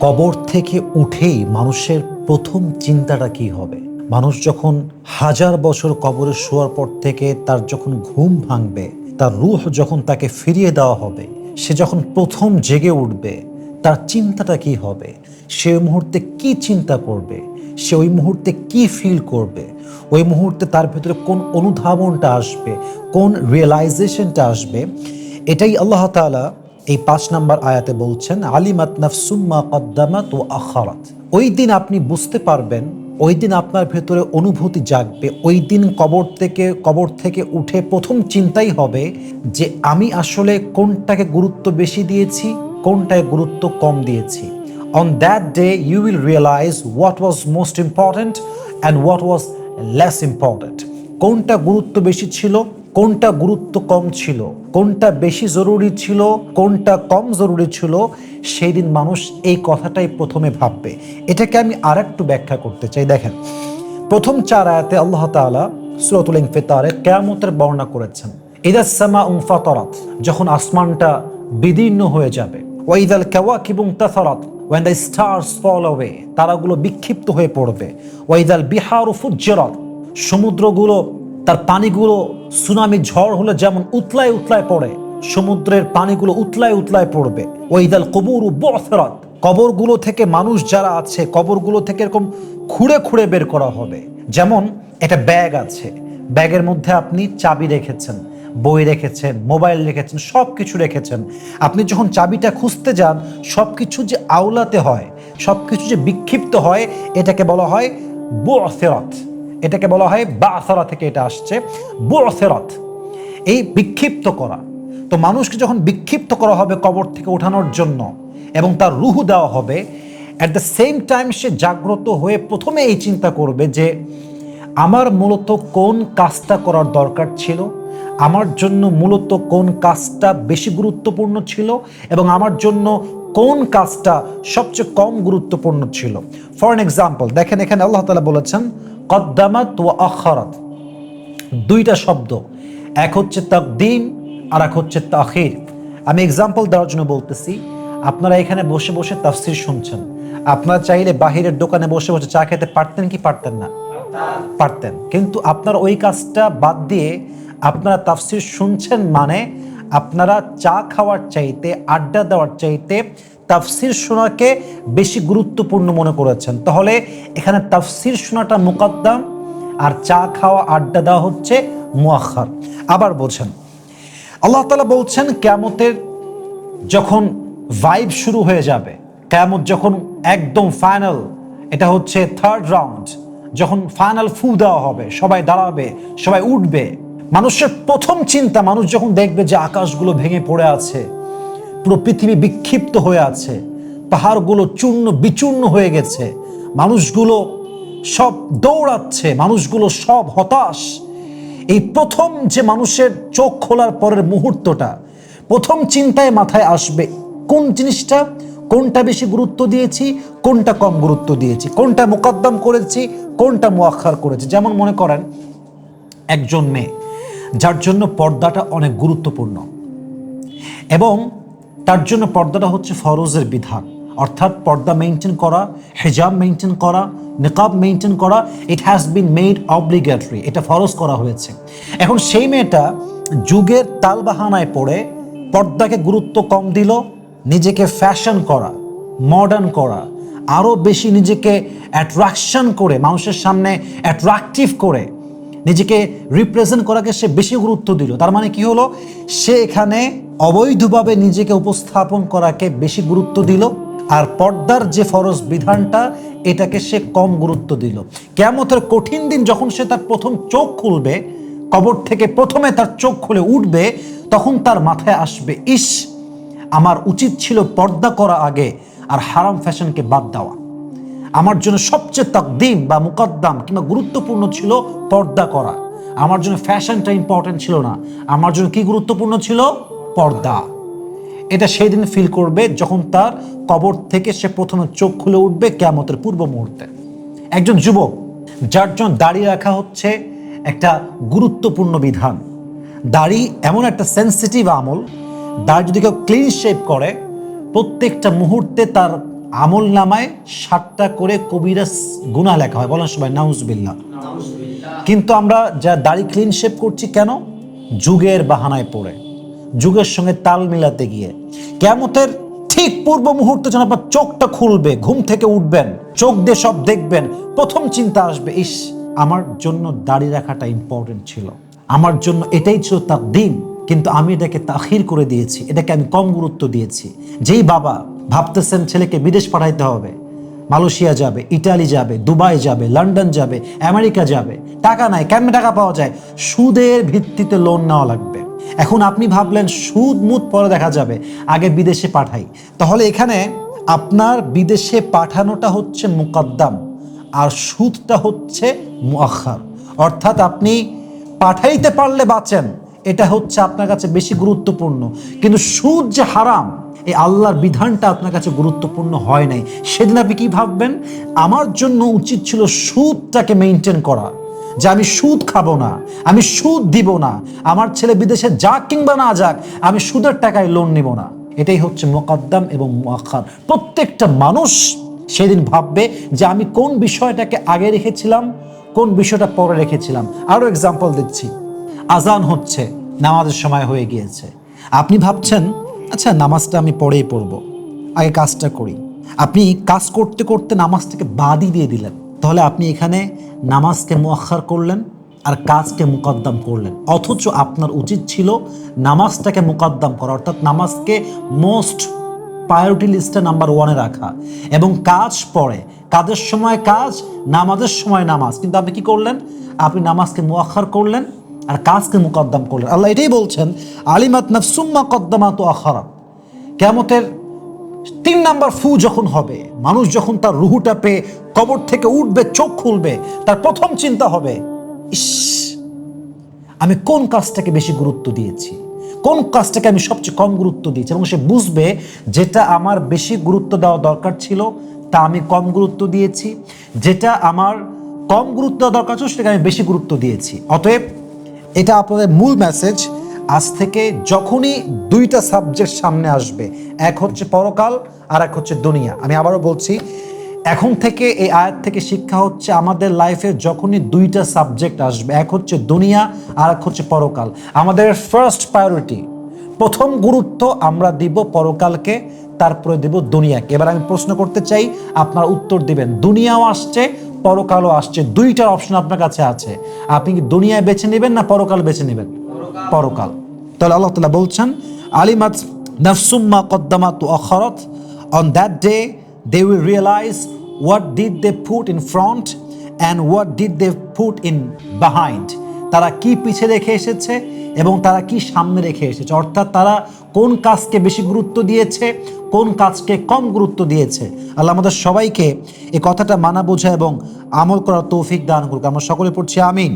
কবর থেকে উঠেই মানুষের প্রথম চিন্তাটা কি হবে? মানুষ যখন হাজার বছর কবরে শোয়ার পর থেকে তার যখন ঘুম ভাঙবে, তার রুহ যখন তাকে ফিরিয়ে দেওয়া হবে, সে যখন প্রথম জেগে উঠবে, তার চিন্তাটা কি হবে? সে ওই মুহূর্তে কি চিন্তা করবে? সে ওই মুহূর্তে কি ফিল করবে? ওই মুহূর্তে তার ভেতরে কোন অনুধাবনটা আসবে? কোন রিয়েলাইজেশনটা আসবে? এটাই আল্লাহ তাআলা এই পাঁচ নাম্বার আয়াতে বলছেন, আলিমাত নাফসুম্মা কদ্দামাত ও আখারাত। ওই দিন আপনি বুঝতে পারবেন, ওই দিন আপনার ভেতরে অনুভূতি জাগবে। ওই দিন কবর থেকে কবর থেকে উঠে প্রথম চিন্তাই হবে যে আমি আসলে কোনটাকে গুরুত্ব বেশি দিয়েছি, কোনটায় গুরুত্ব কম দিয়েছি। On that day you will realise what was most important and what was less important কোনটা গুরুত্ব বেশি ছিল কোনটা গুরুত্ব কম ছিল, কোনটা বেশি জরুরি ছিল, কোনটা কম জরুরি ছিল সেই দিন মানুষ এই কথাটাই প্রথমে ভাববে। এটাকে আমি আর একটু ব্যাখ্যা করতে চাই। দেখেন, প্রথম চার আয়াতে আল্লাহ তাআলা সুরতুল ইনফিতারে কেয়ামতের বর্ণনা করেছেন ইদাস সামা উনফাতরাত যখন আসমানটা বিদীর্ণ হয়ে যাবে ওয়াইদাল কাওয়াকিবুং তাসারাত when the stars fall away তারাগুলো বিক্ষিপ্ত হয়ে পড়বে ওয়াইদাল বিহার ফুজ্জরাত সমুদ্রগুলো তার পানিগুলো সুনামি ঝড় হলে যেমন উতলায় উতলায় পড়ে, সমুদ্রের পানিগুলো উতলায় উতলায় পড়বে। ওইদাল কবর বফেরাত কবরগুলো থেকে মানুষ যারা আছে, কবরগুলো থেকে এরকম খুঁড়ে খুঁড়ে বের করা হবে। যেমন একটা ব্যাগ আছে। ব্যাগের মধ্যে আপনি চাবি রেখেছেন, বই রেখেছেন, মোবাইল রেখেছেন সব কিছু রেখেছেন। আপনি যখন চাবিটা খুঁজতে যান সব কিছু যে আওলাতে হয় সব কিছু যে বিক্ষিপ্ত হয়, এটাকে বলা হয় বুফেরত এটাকে বলা হয় বাসারা থেকে এটা আসছে বুফেরত এই বিক্ষিপ্ত করা। তো মানুষকে যখন বিক্ষিপ্ত করা হবে কবর থেকে ওঠানোর জন্য এবং তার রুহু দেওয়া হবে অ্যাট দ্য সেম টাইম সে জাগ্রত হয়ে প্রথমে এই চিন্তা করবে যে, আমার মূলত কোন কাজটা করার দরকার ছিল? আমার জন্য মূলত কোন কাজটা বেশি গুরুত্বপূর্ণ ছিল? এবং আমার জন্য কোন কাজটা সবচেয়ে কম গুরুত্বপূর্ণ ছিল? ফর এন এক্সাম্পল দেখেন এখানে আল্লাহ তালা বলেছেন কদ্দামাত ও আখারাত। দুইটা শব্দ, এক হচ্ছে তাকদিম আর এক হচ্ছে তাখির। আমি এক্সাম্পল দেওয়ার জন্য বলতেছি, আপনারা এখানে বসে বসে তাফসির শুনছেন। আপনারা চাইলে বাহিরের দোকানে বসে বসে চা খেতে পারতেন কি পারতেন না? পারতেন। কিন্তু আপনারা ওই কাজটা বাদ দিয়ে আপনারা তাফসির শুনছেন মানে আপনারা চা খাওয়ার চাইতে, আড্ডা দেওয়ার চাইতে তাফসির শোনাকে বেশি গুরুত্বপূর্ণ মনে করেছেন। তাহলে এখানে তাফসির শোনাটা মুকদ্দাম আর চা খাওয়া আড্ডা দেওয়া হচ্ছে মুয়াক্ষার আবার বোঝেন আল্লাহ তালা বলছেন, কেয়ামতের যখন ভাইব শুরু হয়ে যাবে, কেয়ামত যখন একদম ফাইনাল এটা হচ্ছে থার্ড রাউন্ড যখন ফাইনাল ফু দেওয়া হবে, সবাই দাঁড়াবে, সবাই উঠবে, মানুষের প্রথম চিন্তা, মানুষ যখন দেখবে যে আকাশগুলো ভেঙে পড়ে আছে পুরো পৃথিবী বিক্ষিপ্ত হয়ে আছে। পাহাড়গুলো চূর্ণ বিচূর্ণ হয়ে গেছে। মানুষগুলো সব দৌড়াচ্ছে, মানুষগুলো সব হতাশ। এই প্রথম যে মানুষের চোখ খোলার পরের মুহূর্তটা, প্রথম চিন্তায় মাথায় আসবে, কোন জিনিসটা, কোনটা বেশি গুরুত্ব দিয়েছি, কোনটা কম গুরুত্ব দিয়েছি, কোনটা মোকদ্দম করেছি, কোনটা মোয়াক্ষার করেছি। যেমন মনে করেন, একজন মেয়ে, যার জন্য পর্দাটা অনেক গুরুত্বপূর্ণ। এবং তার জন্য পর্দাটা হচ্ছে ফরজের বিধান। অর্থাৎ পর্দা মেনটেন করা, হেজাব মেনটেন করা, নিকাব মেনটেন করা it has been made obligatory এটা ফরজ করা হয়েছে। এখন সেই মেয়েটা যুগের তালবাহানায় পড়ে পর্দাকে গুরুত্ব কম দিল, নিজেকে ফ্যাশন করা মডার্ন করা আরও বেশি নিজেকে অ্যাট্রাকশন করে, মানুষের সামনে অ্যাট্রাকটিভ করে। নিজেকে রিপ্রেজেন্ট করাকে সে বেশি গুরুত্ব দিল। তার মানে কি হলো? সে এখানে অবৈধভাবে নিজেকে উপস্থাপন করাকে বেশি গুরুত্ব দিল আর পর্দার যে ফরজ বিধানটা, এটাকে সে কম গুরুত্ব দিল। কেমতের কঠিন দিন যখন সে তার প্রথম চোখ খুলবে, কবর থেকে প্রথমে তার চোখ খুলে উঠবে, তখন তার মাথায় আসবে, ইস, আমার উচিত ছিল পর্দা করা আগে আর হারাম ফ্যাশনকে বাদ দেওয়া। আমার জন্য সবচেয়ে তাকদিম বা মুকদ্দাম কিংবা গুরুত্বপূর্ণ ছিল পর্দা করা। আমার জন্য ফ্যাশনটা ইম্পর্টেন্ট ছিল না। আমার জন্য কি গুরুত্বপূর্ণ ছিল? পর্দা। এটা সেই দিন ফিল করবে যখন তার কবর থেকে সে প্রথমে চোখ খুলে উঠবে কেয়ামতের পূর্ব মুহূর্তে। একজন যুবক, যার জন্য দাড়ি রাখা হচ্ছে একটা গুরুত্বপূর্ণ বিধান। দাড়ি এমন একটা সেন্সিটিভ আমল, দাড়ি যদি কেউ ক্লিন শেপ করে, প্রত্যেকটা মুহূর্তে তার আমল নামায় ষাটটা করে কবিরা গুনাহ লেখা হয়। বলেন সবাই নাউজবিল্লাহ। কিন্তু আমরা যা দাড়ি ক্লিন শেপ করছি কেন? যুগের বাহানায় পড়ে। যুগের সঙ্গে তাল মিলাতে গিয়ে। কেমতের ঠিক পূর্ব মুহূর্তে যেন আপনার চোখটা খুলবে ঘুম থেকে উঠবেন চোখ দিয়ে সব দেখবেন প্রথম চিন্তা আসবে ইস আমার জন্য দাড়ি রাখাটা ইম্পর্টেন্ট ছিল। আমার জন্য এটাই ছিল তার দিন কিন্তু আমি এটাকে তাখির করে দিয়েছি এটাকে আমি কম গুরুত্ব দিয়েছি। যেই বাবা ভাবতেছেন ছেলেকে বিদেশ পাঠাইতে হবে। মালয়েশিয়া যাবে, ইটালি যাবে, দুবাই যাবে, লন্ডন যাবে, আমেরিকা যাবে। টাকা নাই, কেমনে টাকা পাওয়া যায়? সুদের ভিত্তিতে লোন নেওয়া লাগবে। এখন আপনি ভাবলেন, সুদ মুদ পরে দেখা যাবে, আগে বিদেশে পাঠাই। তাহলে এখানে আপনার বিদেশে পাঠানোটা হচ্ছে মুকদ্দাম, আর সুদটা হচ্ছে মুআখার অর্থাৎ আপনি পাঠাইতে পারলে বাঁচেন। এটা হচ্ছে আপনার কাছে বেশি গুরুত্বপূর্ণ। কিন্তু সুদ যে হারাম, এই আল্লাহর বিধানটা আপনার কাছে গুরুত্বপূর্ণ হয় নাই। সেদিন আপনি কি ভাববেন? আমার জন্য উচিত ছিল সুদটাকে মেনটেন করা, যে আমি সুদ খাব না, আমি সুদ দিব না, আমার ছেলে বিদেশে যাক কিংবা না যাক, আমি সুদের টাকায় লোন নিব না। এটাই হচ্ছে মোকাদ্দাম এবং মুআখার। প্রত্যেকটা মানুষ সেদিন ভাববে যে আমি কোন বিষয়টাকে আগে রেখেছিলাম, কোন বিষয়টা পরে রেখেছিলাম। আরও এক্সাম্পল দিচ্ছি। আজান হচ্ছে, নামাজের সময় হয়ে গিয়েছে। আপনি ভাবছেন আচ্ছা নামাজটা আমি পরেই পড়ব, আগে কাজটা করি। আপনি কাজ করতে করতে নামাজটাকে বাদই দিয়ে দিলেন। তাহলে আপনি এখানে নামাজকে মোয়াক্ষার করলেন আর কাজকে মুকদ্দাম করলেন। অথচ আপনার উচিত ছিল নামাজটাকে মুকদ্দাম করা, অর্থাৎ নামাজকে মোস্ট প্রায়োরিটি লিস্টে নাম্বার ওয়ানে রাখা। এবং কাজ পড়ে, কাজের সময় কাজ, নামাজের সময় নামাজ। কিন্তু আপনি কি করলেন? আপনি নামাজকে মুআখার করলেন আর কাজকে মুকদ্দাম করলেন। আল্লাহ এটাই বলছেন, আলিমাত নাফসুম্মা কদ্দামাত আখারা। কেমতের তিন নাম্বার ফু যখন হবে, মানুষ যখন তার রুহুটা পেয়ে কবর থেকে উঠবে, চোখ খুলবে, তার প্রথম চিন্তা হবে, ইস, আমি কোন কাজটাকে বেশি গুরুত্ব দিয়েছি? কোন কাজটাকে আমি সবচেয়ে কম গুরুত্ব দিয়েছি? এবং সে বুঝবে যেটা আমার বেশি গুরুত্ব দেওয়া দরকার ছিল, তা আমি কম গুরুত্ব দিয়েছি। যেটা আমার কম গুরুত্ব দেওয়া দরকার ছিল, সেটাকে আমি বেশি গুরুত্ব দিয়েছি। অতএব এটা আপনাদের মূল মেসেজ আজ থেকে যখনই দুইটা সাবজেক্ট সামনে আসবে, এক হচ্ছে পরকাল আর এক হচ্ছে দুনিয়া। আমি আবারও বলছি, এখন থেকে এই আয়াত থেকে শিক্ষা হচ্ছে আমাদের লাইফে যখনই দুইটা সাবজেক্ট আসবে, এক হচ্ছে দুনিয়া আর এক হচ্ছে পরকাল। আমাদের ফার্স্ট প্রায়োরিটি প্রথম গুরুত্ব আমরা দিব পরকালকে, তারপরে দেব দুনিয়াকে। এবার আমি প্রশ্ন করতে চাই, আপনার উত্তর দিবেন, দুনিয়াও আসছে পরকালও আসছে। দুইটার অপশন আপনার কাছে আছে। আপনি কি দুনিয়ায় বেছে নেবেন না পরকাল বেছে নেবেন? পরকাল। তাহলে আল্লাহ তালা বলছেন আলিমাত নাফসুম্মা কদ্দামাত অখরত on that day they will realise what did they put in front and what did they put in behind. তারা কি পিছে রেখে এসেছে? এবং তারা কি সামনে রেখে এসেছে? অর্থাৎ তারা কোন কাজকে বেশি গুরুত্ব দিয়েছে, কোন কাজকে কম গুরুত্ব দিয়েছে? আল্লাহ আমাদের সবাইকে এ কথাটা মানা বোঝা এবং আমল করার তৌফিক দান করুক। আমরা সকলে পড়ছি, আমিন।